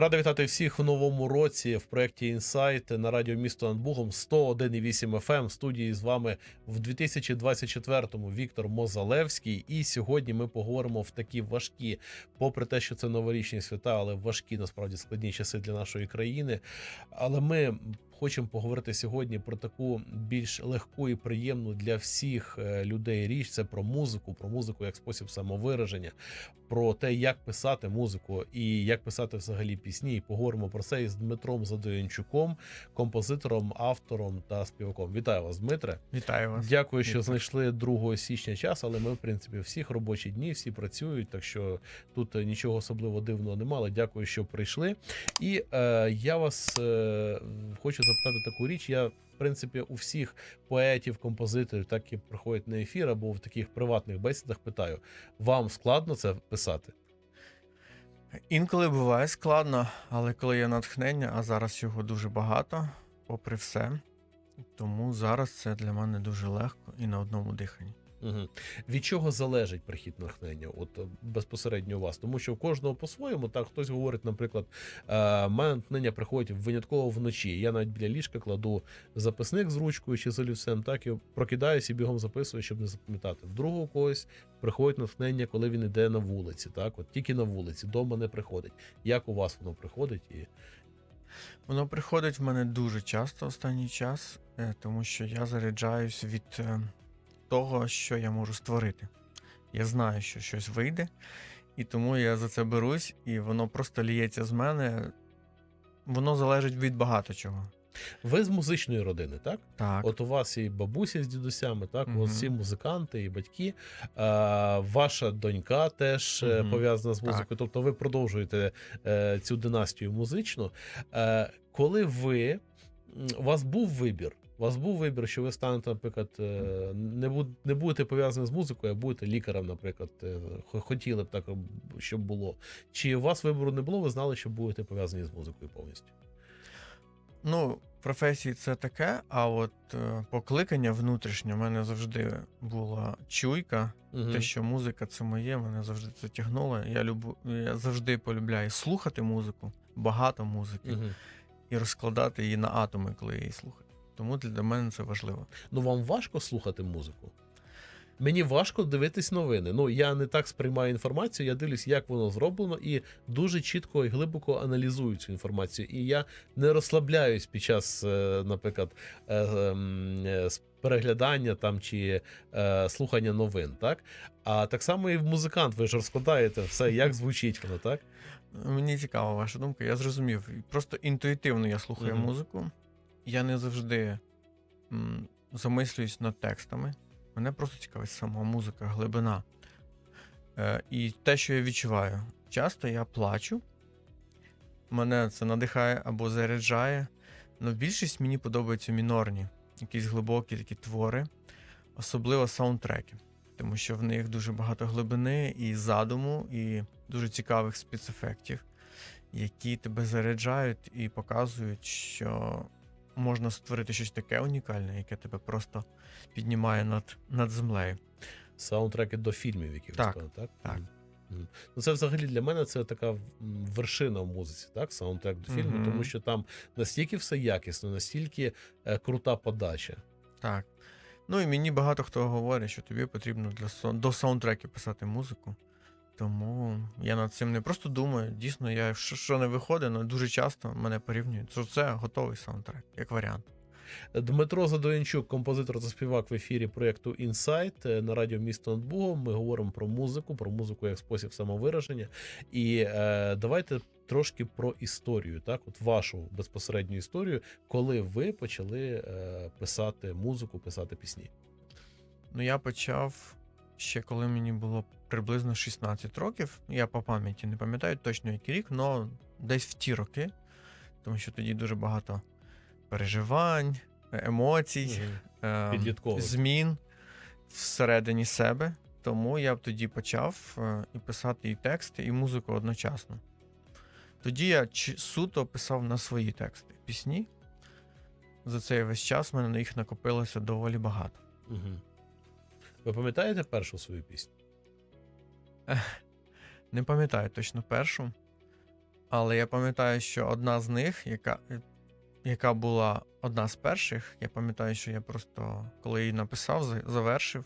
Радий вітати всіх в новому році в проєкті Інсайт на радіо місто над Бугом 101,8 FM. В студії з вами в 2024-му Віктор Мозалевський. І сьогодні ми поговоримо в такі важкі, попри те, що це новорічні свята, але важкі насправді складні часи для нашої країни. Але ми хочемо поговорити сьогодні про таку більш легку і приємну для всіх е, людей річ. Це про музику, про музику як спосіб самовираження, про те, як писати музику і як писати взагалі пісні. І поговоримо про це із Дмитром Задоянчуком, композитором, автором та співаком. Вітаю вас, Дмитре. Вітаю вас. Дякую, що Вітаю. знайшли 2 січня час, але ми, в принципі, всіх робочі дні, всі працюють, так що тут нічого особливо дивного немає. Дякую, що прийшли. І е, я вас е, хочу запитати таку річ. Я, в принципі, у всіх поетів, композиторів, так і приходять на ефір або в таких приватних бесідах, питаю: вам складно це писати? Інколи буває складно, але коли є натхнення, а зараз його дуже багато, попри все. Тому зараз це для мене дуже легко і на одному диханні. Угу. Від чого залежить прихід натхнення? От е, безпосередньо у вас, тому що в кожного по-своєму, так хтось говорить, наприклад, е, мене натхнення приходить винятково вночі. Я навіть біля ліжка кладу записник з ручкою чи з олівцем, так і прокидаюся і бігом записую, щоб не запам'ятати. В другого когось приходить натхнення, коли він іде на вулиці. Так, от тільки на вулиці, дома не приходить. Як у вас воно приходить? І Воно приходить в мене дуже часто останній час, е, тому що я заряджаюсь від того, що я можу створити. Я знаю, що щось вийде, і тому я за це берусь, і воно просто ліється з мене. Воно залежить від багато чого. ви з музичної родини, так? Так. От у вас і бабусі з дідусями, так, у Мгм. вас всі музиканти і батьки. А, ваша донька теж Мгм. пов'язана з Так. музикою. Тобто ви продовжуєте е, цю династію музичну. Е, коли ви у вас був вибір? У вас був вибір, що ви станете, наприклад, е, не, буд, не будете пов'язані з музикою, а будете лікарем, наприклад, е, хотіли б так, щоб було. Чи у вас вибору не було, ви знали, що будете пов'язані з музикою повністю? Ну, професії це таке, а от е, покликання внутрішнє в мене завжди була чуйка. Мгм. Те, що музика це моє, мене завжди це тягнуло. Я любу, я завжди полюбляю слухати музику, багато музики, Мгм. і розкладати її на атоми, коли я її слухаю. Тому для мене це важливо. Ну вам важко слухати музику? Мені важко дивитись новини. Ну я не так сприймаю інформацію, я дивлюсь, як воно зроблено, і дуже чітко і глибоко аналізую цю інформацію. І я не розслабляюсь під час, е, наприклад, е, ем, е, переглядання там чи слухання новин. Так а так само і в музикант. Ви ж розкладаєте все, як звучить воно, так? Мені цікава ваша думка, я зрозумів. Просто інтуїтивно я слухаю Мгм. музику. Я не завжди м, замислююсь над текстами. Мене просто цікавить сама музика, глибина. Е, і те, що я відчуваю. Часто я плачу, мене це надихає або заряджає. Але більшість мені подобаються мінорні, якісь глибокі такі твори, особливо саундтреки, тому що в них дуже багато глибини і задуму, і дуже цікавих спецефектів, які тебе заряджають і показують, що можна створити щось таке унікальне, яке тебе просто піднімає над, над землею. Саундтреки до фільмів, які ви Так, сказали, так? так. Ну, це взагалі для мене це така вершина в музиці, так? Саундтрек до фільму, Мгм. тому що там настільки все якісно, настільки е, крута подача. Так. Ну і мені багато хто говорить, що тобі потрібно для до саундтреків писати музику. Тому я над цим не просто думаю. Дійсно, я що, що не виходить, але дуже часто мене порівнюють. що це готовий саундтрек, як варіант. Дмитро Задоянчук, композитор та співак в ефірі проєкту Інсайт на радіо Місто над Бугом. Ми говоримо про музику, про музику як спосіб самовираження. І е, давайте трошки про історію, так, от вашу безпосередню історію, коли ви почали е, писати музику, писати пісні. Ну, я почав ще коли мені було приблизно 16 років. Я по пам'яті не пам'ятаю точно який рік, але десь в ті роки, тому що тоді дуже багато переживань, емоцій. е, Підліткових. змін всередині себе. Тому я б тоді почав е, і писати і тексти, і музику одночасно. Тоді я суто писав на свої тексти пісні. За цей весь час в мене їх накопилося доволі багато. Угу. Ви пам'ятаєте першу свою пісню? Не пам'ятаю точно першу. Але я пам'ятаю, що одна з них, яка, яка була одна з перших, я пам'ятаю, що я просто, коли її написав, завершив,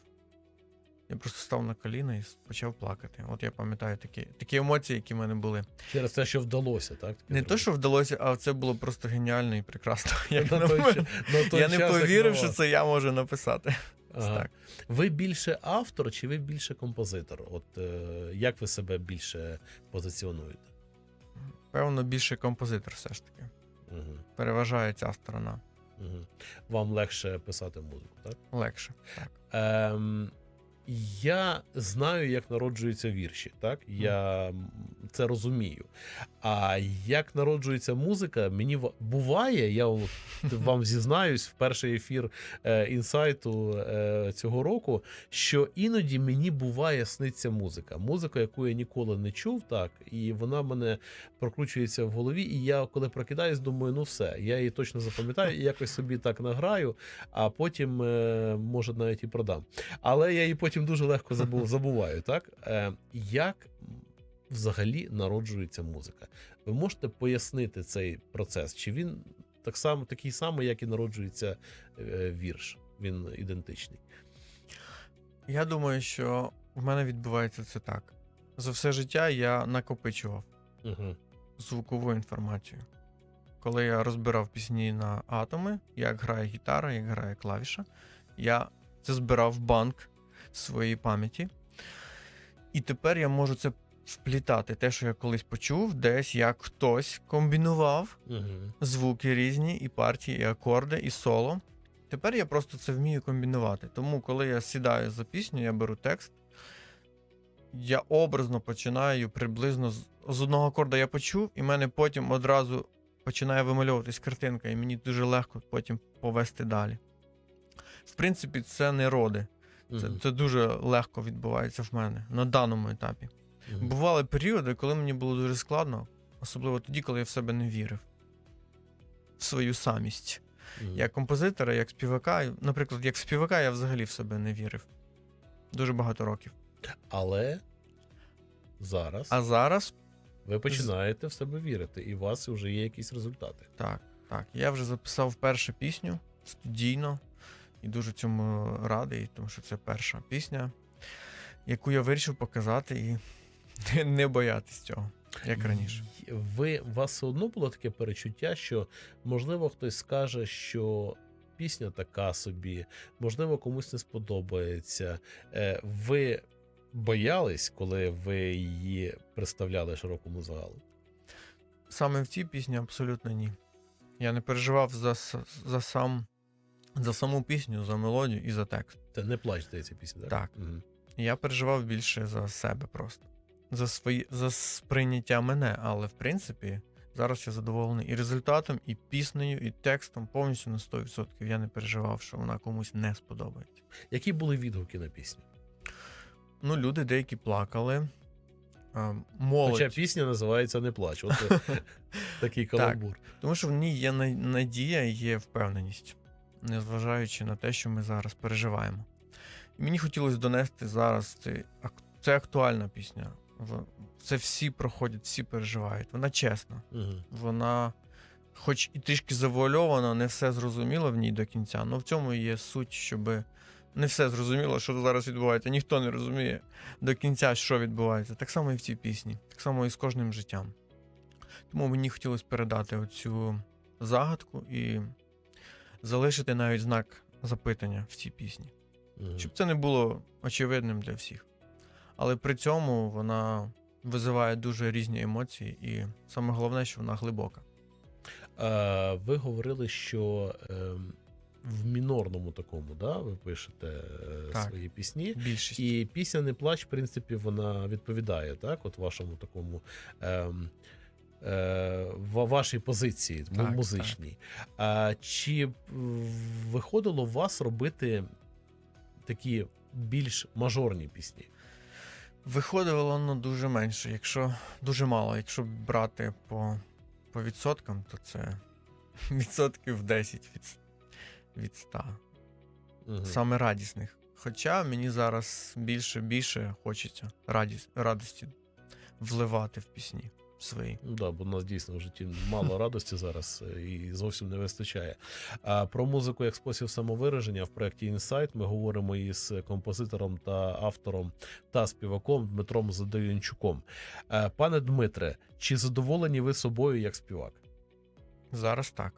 я просто став на коліна і почав плакати. От я пам'ятаю такі, такі емоції, які в мене були. Через те, що вдалося, так? Не то, що вдалося, а це було просто геніально і прекрасно. Як на на той, на той Я не час, повірив, що це я можу написати. Ага. так. Ви більше автор чи ви більше композитор? От е, як ви себе більше позиціонуєте? Певно, більше композитор все ж таки. Угу. Переважає ця сторона. Угу. Вам легше писати музику, так? Легше. Так. Ем, я знаю, як народжуються вірші, так? Я це розумію. А як народжується музика, мені буває, я вам зізнаюсь в перший ефір е, інсайту е, цього року, що іноді мені буває сниться музика. Музика, яку я ніколи не чув, так, і вона мене прокручується в голові. І я, коли прокидаюсь, думаю, ну все, я її точно запам'ятаю і якось собі так награю, а потім, е, може, навіть і продам. Але я її потім дуже легко забув, забуваю. Так? Е, як взагалі народжується музика? Ви можете пояснити цей процес? Чи він так само, такий самий, як і народжується е, вірш? Він ідентичний. Я думаю, що в мене відбувається це так. За все життя я накопичував Угу. звукову інформацію. Коли я розбирав пісні на атоми, як грає гітара, як грає клавіша, я це збирав банк своєї пам'яті. І тепер я можу це вплітати. Те, що я колись почув, десь як хтось комбінував Угу. звуки різні, і партії, і акорди, і соло. Тепер я просто це вмію комбінувати. Тому, коли я сідаю за пісню, я беру текст, я образно починаю приблизно з, з одного акорда я почув, і в мене потім одразу починає вимальовуватись картинка, і мені дуже легко потім повести далі. В принципі, це не роди. Це, це дуже легко відбувається в мене на даному етапі. Бували періоди, коли мені було дуже складно, особливо тоді, коли я в себе не вірив, в свою самість. Як композитора, як співака. Наприклад, як співака я взагалі в себе не вірив. Дуже багато років. Але зараз А зараз ви починаєте в себе вірити, і у вас вже є якісь результати. так, так. Я вже записав першу пісню студійно і дуже цьому радий, тому що це перша пісня, яку я вирішив показати і не- боятись цього, як раніше. Ви у вас все одно було таке перечуття, що можливо хтось скаже, що пісня така собі, можливо, комусь не сподобається. Е, Ви боялись, коли ви її представляли широкому загалу? Саме в цій пісні абсолютно ні. Я не переживав за, за сам за саму пісню, за мелодію і за текст. Це не плач, здається, пісня, так? Так. Мгм. Я переживав більше за себе просто. За свої за сприйняття мене, але в принципі зараз я задоволений і результатом, і піснею, і текстом повністю на 100%. Я не переживав, що вона комусь не сподобається. Які були відгуки на пісню? Ну, люди деякі плакали. Молодь. Хоча пісня називається Не плач. От такий каламбур. Тому що в ній є надія є впевненість, незважаючи на те, що ми зараз переживаємо. І мені хотілося донести зараз це, це актуальна пісня. Це всі проходять, всі переживають. Вона чесна. Мгм. Вона, хоч і трішки завуальована, не все зрозуміло в ній до кінця, але в цьому є суть, щоб не все зрозуміло, що зараз відбувається. Ніхто не розуміє до кінця, що відбувається. Так само і в цій пісні, так само і з кожним життям. Тому мені хотілося передати оцю загадку і залишити навіть знак запитання в цій пісні, Мгм. щоб це не було очевидним для всіх. Але при цьому вона визиває дуже різні емоції, і саме головне, що вона глибока. Е, Ви говорили, що ем, в мінорному такому, да, ви пишете е, Так. свої пісні. Більшість. І пісня не плач, в принципі, вона відповідає, так, от вашому такому. Е, ва- вашій позиції Так, музичній. А, чи виходило у вас робити такі більш мажорні пісні? Виходило воно дуже менше, якщо дуже мало. Якщо брати по, по відсоткам, то це відсотків 10 від, від 100. Мгм. Саме радісних. Хоча мені зараз більше більше хочеться радість, радості вливати в пісні. Свої. Ну да, бо у нас дійсно в житті мало радості зараз е, і зовсім не вистачає. А про музику як спосіб самовираження в проєкті Insight ми говоримо із композитором та автором та співаком Дмитром Задоянчуком. Е, Пане Дмитре, чи задоволені ви собою як співак? Зараз так.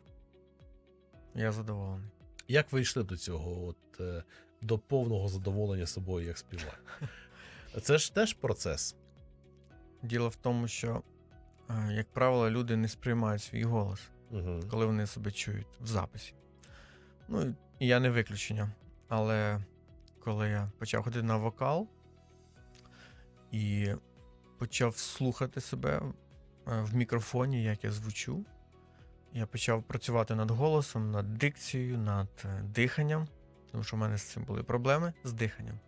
Я задоволений. Як ви йшли до цього? От е, до повного задоволення собою як співак? Це ж теж процес. Діло в тому, що, як правило, люди не сприймають свій голос, Угу. коли вони себе чують в записі. Ну, і я не виключення. Але коли я почав ходити на вокал і почав слухати себе е, в мікрофоні, як я звучу, я почав працювати над голосом, над дикцією, над е, диханням, тому що в мене з цим були проблеми з диханням.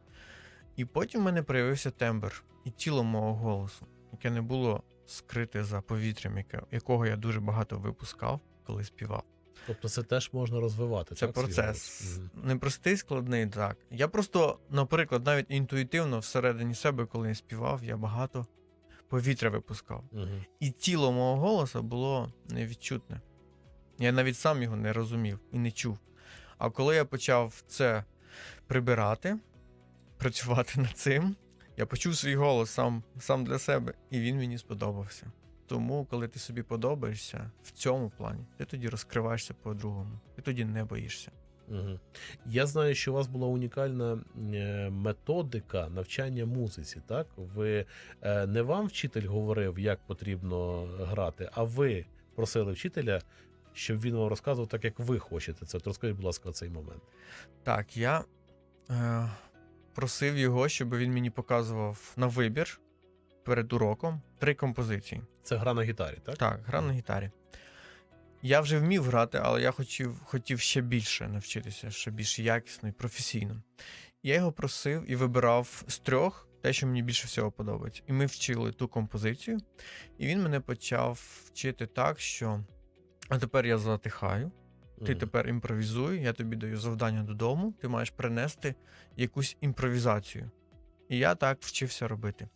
І потім в мене проявився тембр і тіло мого голосу, яке не було скрите за повітрям, яке, якого я дуже багато випускав, коли співав. Тобто це теж можна розвивати. Це так, процес. голос? Непростий, складний, так. Я просто, наприклад, навіть інтуїтивно всередині себе, коли я співав, я багато повітря випускав. Мгм. І тіло мого голосу було невідчутне. Я навіть сам його не розумів і не чув. А коли я почав це прибирати, працювати над цим, я почув свій голос сам, сам для себе, і він мені сподобався. Тому, коли ти собі подобаєшся в цьому плані, ти тоді розкриваєшся по-другому. Ти тоді не боїшся. Мгм. Я знаю, що у вас була унікальна е, методика навчання музиці. Так, ви е, не вам вчитель говорив, як потрібно грати, а ви просили вчителя, щоб він вам розказував так, як ви хочете це. От розкажіть, будь ласка, цей момент. Так, я е, просив його, щоб він мені показував на вибір перед уроком три композиції. Це гра на гітарі, так? Так, гра на гітарі. Я вже вмів грати, але я хотів, хотів ще більше навчитися, ще більш якісно і професійно. Я його просив і вибирав з трьох те, що мені більше всього подобається. І ми вчили ту композицію, і він мене почав вчити так, що а тепер я затихаю, ти тепер імпровізуй, я тобі даю завдання додому, ти маєш принести якусь імпровізацію. І я так вчився робити.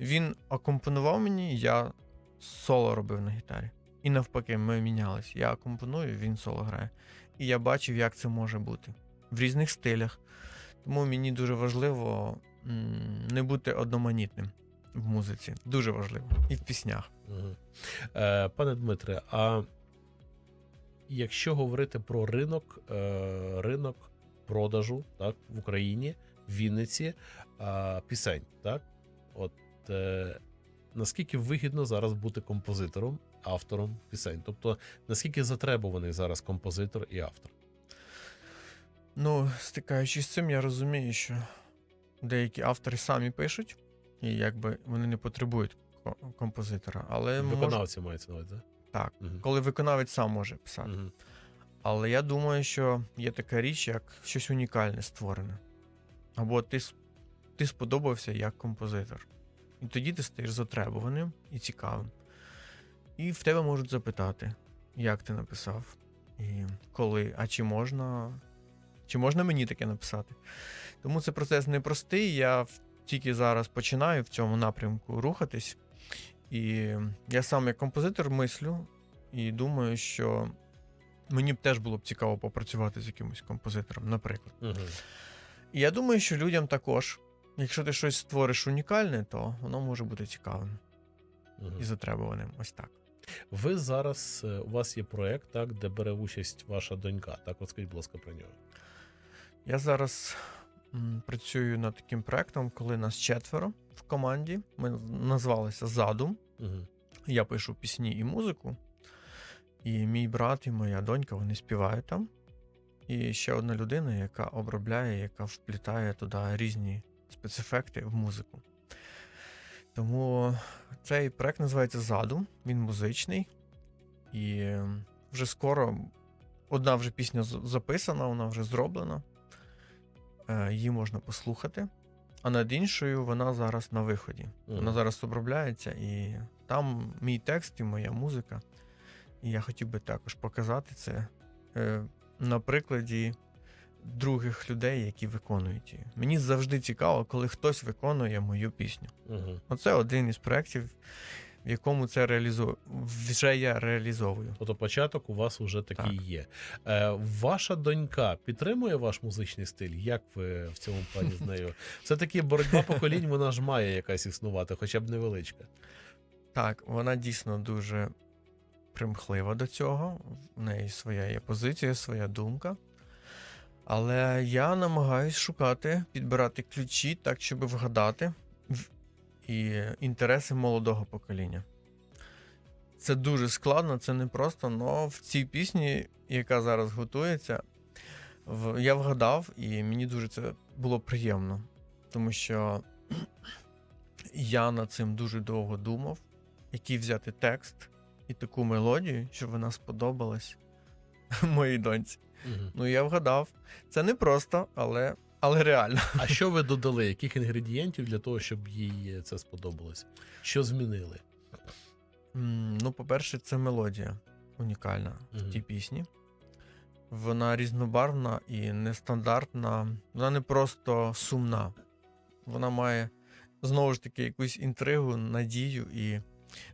Він акомпонував мені, я соло робив на гітарі. І навпаки, ми мінялись. Я акомпоную, він соло грає. І я бачив, як це може бути в різних стилях. Тому мені дуже важливо не бути одноманітним в музиці. Дуже важливо. І в піснях. Е, Пане Дмитре, а якщо говорити про ринок, е, ринок продажу так, в Україні, в Вінниці е, пісень, так? От е, наскільки вигідно зараз бути композитором, автором пісень? Тобто, наскільки затребуваний зараз композитор і автор? Ну, стикаючись з цим, я розумію, що деякі автори самі пишуть, і якби вони не потребують композитора. Але Виконавці мається на увазі, так, Мгм. коли виконавець сам може писати. Мгм. Але я думаю, що є така річ, як щось унікальне створене. Або ти, ти сподобався як композитор. І тоді ти стаєш затребуваним і цікавим. І в тебе можуть запитати, як ти написав, і коли, а чи можна, чи можна мені таке написати. Тому це процес непростий. Я тільки зараз починаю в цьому напрямку рухатись. І я сам як композитор мислю і думаю, що мені б теж було б цікаво попрацювати з якимось композитором, наприклад. Мгм. І я думаю, що людям також, якщо ти щось створиш унікальне, то воно може бути цікавим Мгм. і затребуваним. Ось так. Ви зараз е, у вас є проект, так, де бере участь ваша донька. Так, от скажіть, будь ласка, про нього. Я зараз працюю над таким проектом, коли нас четверо в команді. Ми назвалися Задум. Я пишу пісні і музику. І мій брат і моя донька вони співають там. І ще одна людина, яка обробляє, яка вплітає туди різні спецефекти в музику. Тому цей проект називається Задум, він музичний. І вже скоро одна вже пісня записана, вона вже зроблена. Е, Її можна послухати. А над іншою вона зараз на виході. Вона зараз обробляється, і там мій текст і моя музика. І я хотів би також показати це е, на прикладі других людей, які виконують її. Мені завжди цікаво, коли хтось виконує мою пісню. Мгм. Оце один із проєктів, в якому це реалізую, вже я реалізовую. Тобто початок у вас уже такий Так. є. Е, ваша донька підтримує ваш музичний стиль? Як ви в цьому плані з нею? Це таки боротьба поколінь, вона ж має якась існувати, хоча б невеличка. Так, вона дійсно дуже примхлива до цього. В неї своя є позиція, своя думка. Але я намагаюсь шукати, підбирати ключі так, щоб вгадати і інтереси молодого покоління. Це дуже складно, це не просто, але в цій пісні, яка зараз готується, я вгадав, і мені дуже це було приємно. Тому що я над цим дуже довго думав, який взяти текст і таку мелодію, щоб вона сподобалась моїй доньці. Мгм. Ну, я вгадав. Це не просто, але, але реально. А що ви додали? Яких інгредієнтів для того, щоб їй це сподобалось? Що змінили? М, Ну, по-перше, це мелодія унікальна Мгм. в тій пісні. Вона різнобарвна і нестандартна. Вона не просто сумна. Вона має знову ж таки якусь інтригу, надію і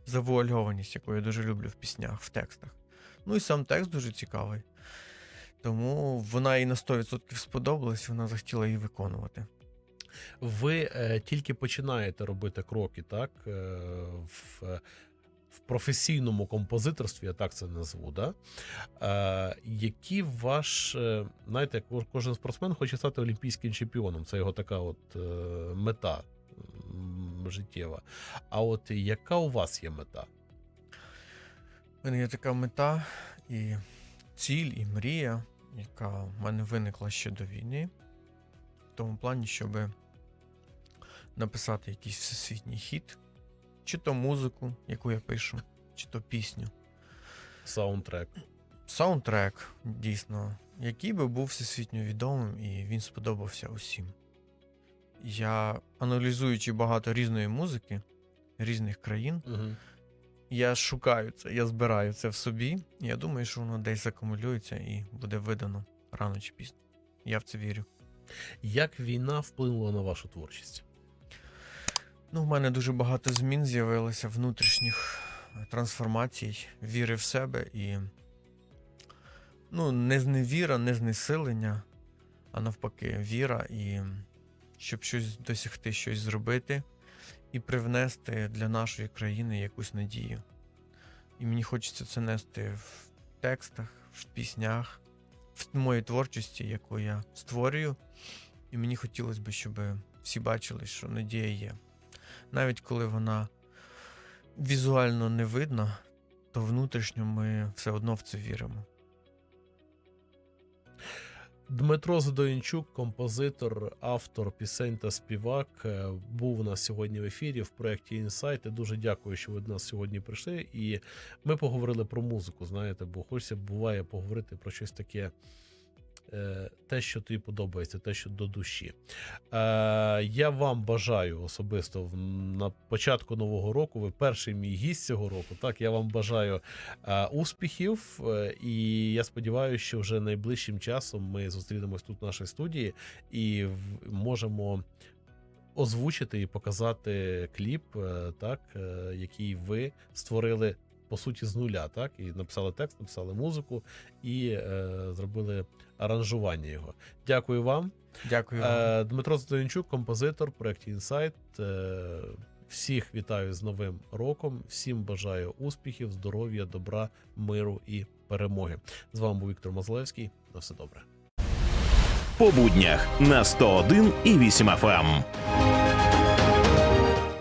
завуальованість, яку я дуже люблю в піснях, в текстах. Ну і сам текст дуже цікавий. Тому вона їй на 100% сподобалась, вона захотіла її виконувати. Ви е, тільки починаєте робити кроки, так? Е, в, в професійному композиторстві, я так це назву, да? Е, які ваш, е, знаєте, кожен спортсмен хоче стати олімпійським чемпіоном. Це його така от е, мета життєва. А от яка у вас є мета? У мене є така мета і ціль, і мрія, яка в мене виникла ще до війни. В тому плані, щоб написати якийсь всесвітній хіт, чи то музику, яку я пишу, чи то пісню. Саундтрек. Саундтрек, дійсно, який би був всесвітньо відомим, і він сподобався усім. Я, аналізуючи багато різної музики різних країн, Угу. Я шукаю це, я збираю це в собі. Я думаю, що воно десь акумулюється і буде видано рано чи пізно. Я в це вірю. Як війна вплинула на вашу творчість? Ну, в мене дуже багато змін з'явилося внутрішніх е, трансформацій, віри в себе і ну, не зневіра, не знесилення, а навпаки, віра і щоб щось досягти, щось зробити і привнести для нашої країни якусь надію. І мені хочеться це нести в текстах, в піснях, в моїй творчості, яку я створюю. І мені хотілося б, щоб всі бачили, що надія є. Навіть коли вона візуально не видна, то внутрішньо ми все одно в це віримо. Дмитро Задоїнчук, композитор, автор пісень та співак, е, був у нас сьогодні в ефірі в проєкті Інсайти. Дуже дякую, що ви до нас сьогодні прийшли. І ми поговорили про музику. Знаєте, бо хочеться буває поговорити про щось таке. Е, Те, що тобі подобається, те, що до душі. Е, я вам бажаю особисто на початку нового року. Ви перший мій гість цього року. Так, я вам бажаю е, успіхів. І я сподіваюся, що вже найближчим часом ми зустрінемось тут в нашій студії і можемо озвучити і показати кліп, так, який ви створили по суті з нуля, так, і написали текст, написали музику і е, зробили аранжування його. Дякую вам. Дякую вам. Е, Дмитро Задоянчук, композитор в проєкті Інсайт. Всіх вітаю з Новим роком. Всім бажаю успіхів, здоров'я, добра, миру і перемоги. З вами був Віктор Мозлевський. На все добре. по буднях на 101 і 8 FM.